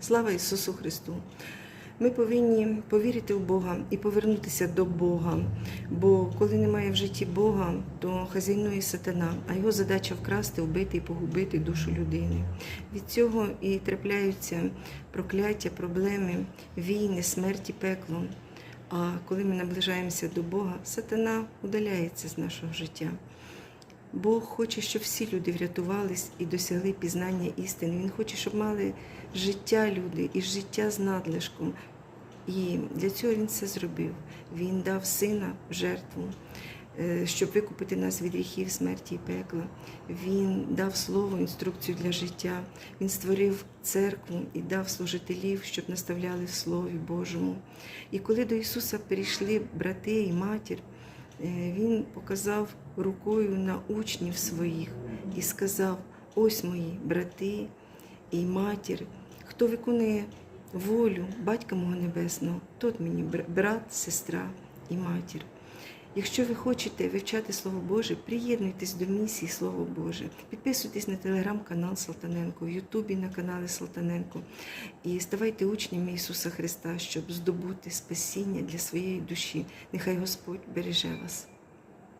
Слава Ісусу Христу! Ми повинні повірити в Бога і повернутися до Бога. Бо коли немає в житті Бога, то хазяйнує сатана, а його задача вкрасти, вбити і погубити душу людини. Від цього і трапляються прокляття, проблеми, війни, смерті, пекло. А коли ми наближаємося до Бога, сатана удаляється з нашого життя. Бог хоче, щоб всі люди врятувались і досягли пізнання істини. Він хоче, щоб мали життя люди і життя з надлишком. І для цього він це зробив. Він дав сина в жертву, е, щоб викупити нас від гріхів, смерті і пекла. Він дав слово, інструкцію для життя. Він створив церкву і дав служителів, щоб наставляли в Слові Божому. І коли до Ісуса прийшли брати і матір, Він показав рукою на учнів своїх і сказав: ось мої брати і матір, хто виконує волю Батька мого Небесного, тот мені бр- брат, сестра і матір. Якщо ви хочете вивчати Слово Боже, приєднуйтесь до місії Слово Боже. Підписуйтесь на телеграм-канал Салтаненко, в Ютубі на канали Салтаненко і ставайте учнями Ісуса Христа, щоб здобути спасіння для своєї душі. Нехай Господь береже вас.